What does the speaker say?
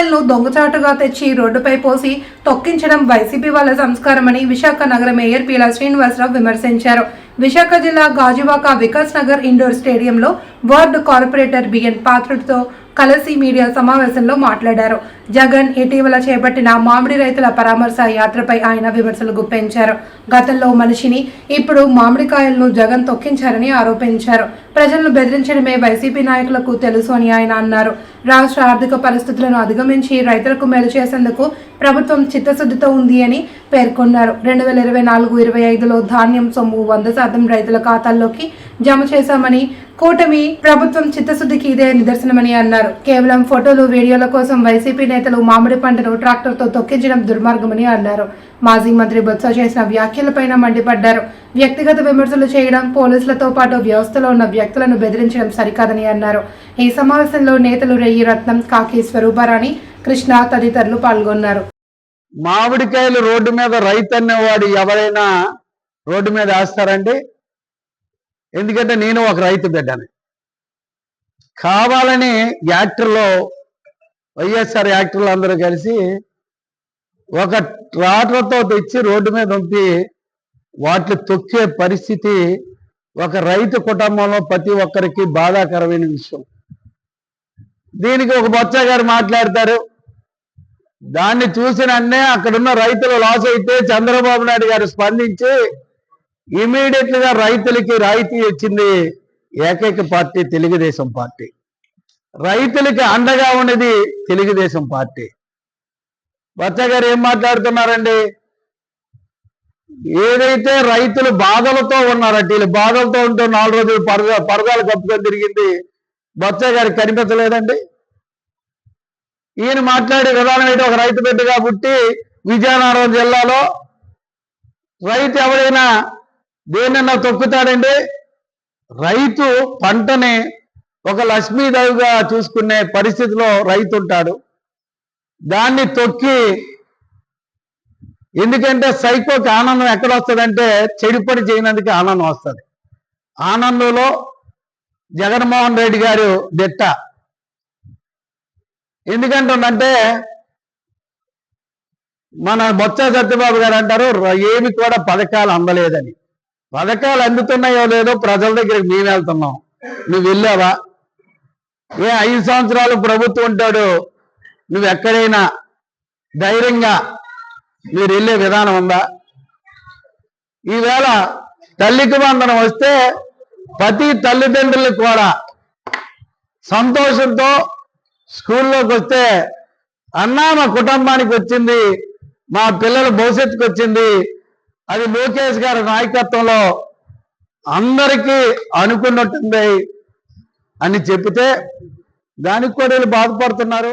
మామిడికాయలను దొంగచాటుగా తెచ్చి రోడ్డుపై పోసి తొక్కించడం వైసీపీ వాళ్ళ సంస్కారమని విశాఖ నగర మేయర్ పీలా శ్రీనివాసరావు విమర్శించారు. విశాఖ జిల్లా గాజువాక వికాస్ నగర్ ఇండోర్ స్టేడియంలో వార్డు కార్పొరేటర్ బిఎన్ పాత్రుడితో కలసి మీడియా సమావేశంలో మాట్లాడారు. జగన్ ఇటీవల చేపట్టిన మామిడి రైతుల పరామర్శ యాత్రపై ఆయన విమర్శలు గుప్పించారు. గతంలో మనిషిని ఇప్పుడు మామిడికాయలను జగన్ తొక్కించారని ఆరోపించారు. ప్రజలను బెదిరించడమే వైసీపీ నాయకులకు తెలుసు అని ఆయన అన్నారు. రాష్ట్ర ఆర్థిక పరిస్థితులను అధిగమించి రైతులకు మేలు చేసేందుకు ప్రభుత్వం చిత్తశుద్ధితో ఉంది అని పేర్కొన్నారు. రెండు వేల ఇరవై నాలుగు ఇరవై ఐదులో ధాన్యం సొమ్ము వంద శాతం రైతుల ఖాతాల్లోకి జమ చేశామని కూటమి ప్రభుత్వం చిత్తశుద్ధికి ఇదే నిదర్శనమని అన్నారు. కేవలం ఫోటోలు వీడియోల కోసం వైసీపీ నేతలు మామిడి పంటను ట్రాక్టర్తో తొక్కించడం దుర్మార్గమని అన్నారు. మాజీ మంత్రి బొత్స చేసిన వ్యాఖ్యలపైన మండిపడ్డారు. వ్యక్తిగత విమర్శలు చేయడం పోలీసులతో పాటు వ్యవస్థలో ఉన్న వ్యక్తులను బెదిరించడం సరికాదని అన్నారు. ఈ సమావేశంలో నేతలు రెయ్యి రత్నం కాకి స్వరూపారాణి కృష్ణ తదితరులు పాల్గొన్నారు. మామిడికాయలు రోడ్డు మీద రైతు అనేవాడు ఎవరైనా రోడ్డు మీద వేస్తారండి? ఎందుకంటే నేను ఒక రైతు బిడ్డని. కావాలని యాక్టర్లో వైఎస్ఆర్ యాక్టర్లు అందరూ కలిసి ఒక ట్రాక్టర్తో తెచ్చి రోడ్డు మీద ఉంపి వాటిని తొక్కే పరిస్థితి ఒక రైతు కుటుంబంలో ప్రతి ఒక్కరికి బాధాకరమైన విషయం. దీనికి ఒక బొత్స గారు మాట్లాడతారు. దాన్ని చూసినన్నే అక్కడున్న రైతులు లాస్ అయితే చంద్రబాబు నాయుడు గారు స్పందించి ఇమీడియట్గా రైతులకి రాయితీ ఇచ్చింది ఏకైక పార్టీ తెలుగుదేశం పార్టీ. రైతులకి అండగా ఉన్నది తెలుగుదేశం పార్టీ. బచ్చ గారు ఏం మాట్లాడుతున్నారండి? ఏదైతే రైతులు బాధలతో ఉన్నారట వీళ్ళు బాధలతో ఉంటూ నాలుగు రోజులు పరద పరదాలు కప్పుకొని తిరిగింది బొత్స గారికి కనిపించలేదండి? ఈయన మాట్లాడే విధానం అయితే ఒక రైతు బిడ్డగా పుట్టి విజయనగరం జిల్లాలో రైతు ఎవరైనా దేనన్నా తొక్కుతాడండి రైతు పంటని ఒక లక్ష్మీదేవిగా చూసుకునే పరిస్థితిలో రైతు ఉంటాడు. దాన్ని తొక్కి ఎందుకంటే సైకోకి ఆనందం ఎక్కడ వస్తుందంటే చెడుపడి చేయనందుకు ఆనందం వస్తుంది. ఆనందంలో జగన్మోహన్ రెడ్డి గారు దిట్ట. ఎందుకంటుందంటే మన బొత్స సత్యబాబు గారు అంటారు ఏమి కూడా పథకాలు అందలేదని. పథకాలు అందుతున్నాయో లేదో ప్రజల దగ్గరికి మేము వెళ్తున్నాం. నువ్వు వెళ్ళావా? ఏ ఐదు సంవత్సరాలు ప్రభుత్వం ఉంటాడు నువ్వు ఎక్కడైనా ధైర్యంగా మీరు వెళ్ళే విధానం ఉందా? ఈవేళ తల్లికి బంధనం వస్తే ప్రతి తల్లిదండ్రులకు కూడా సంతోషంతో స్కూల్లోకి వస్తే అన్నా మా కుటుంబానికి వచ్చింది మా పిల్లల భవిష్యత్తుకు వచ్చింది. అది లోకేష్ గారి నాయకత్వంలో అందరికీ అనుకున్నట్టుంది అని చెప్తే దానికి కూడా వీళ్ళు బాధపడుతున్నారు.